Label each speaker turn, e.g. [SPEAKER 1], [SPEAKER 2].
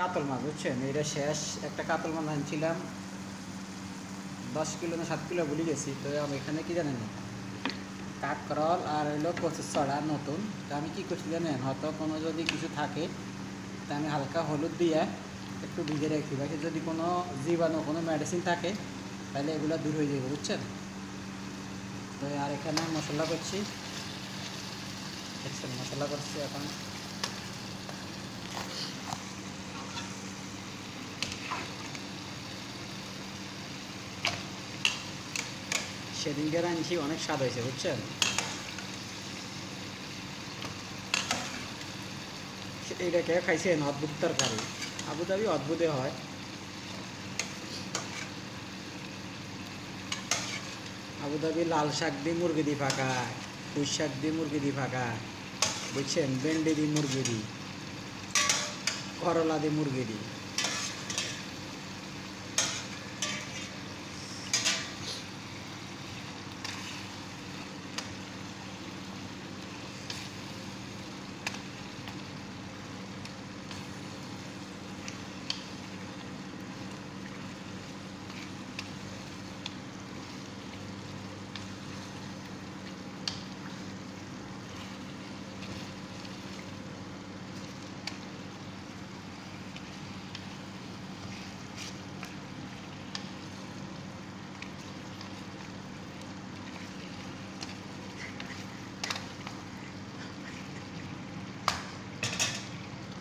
[SPEAKER 1] কাতল মাছ, বুঝছেন? এটা শেষ। একটা কাতল মাছ আনছিলাম। দশ কিলো না সাত কিলো ভুলে গেছি, তো আমি এখানে কি জানেন? কাকরল আর হইল কচুর ছড়া নতুন। তো আমি কী করছি জানেন? হয়তো কোনো যদি কিছু থাকে, তা আমি হালকা হলুদ দিয়ে একটু ভিজে রেখি বাকি যদি কোনো জীবাণু, কোনো মেডিসিন থাকে, তাহলে এগুলো দূর হয়ে যাবে, বুঝছেন? তো আর এখানে মশলা করছি। মশলা করছি এখন। সেদিনকে রাঁধছি অনেক স্বাদ হয়েছে, বুঝছেন? এইটাকে খাইছেন অদ্ভুত তরকারি। আবুধাবি অদ্ভুতে হয়। আবুধাবি লাল শাক দিয়ে মুরগি দিয়ে ফাঁকায় পুঁই শাক দিয়ে মুরগি দিয়ে ফাঁকায় বুঝছেন? ভেন্ডি দিয়ে মুরগি দিয়ে, করলা দিয়ে মুরগি দিয়ে।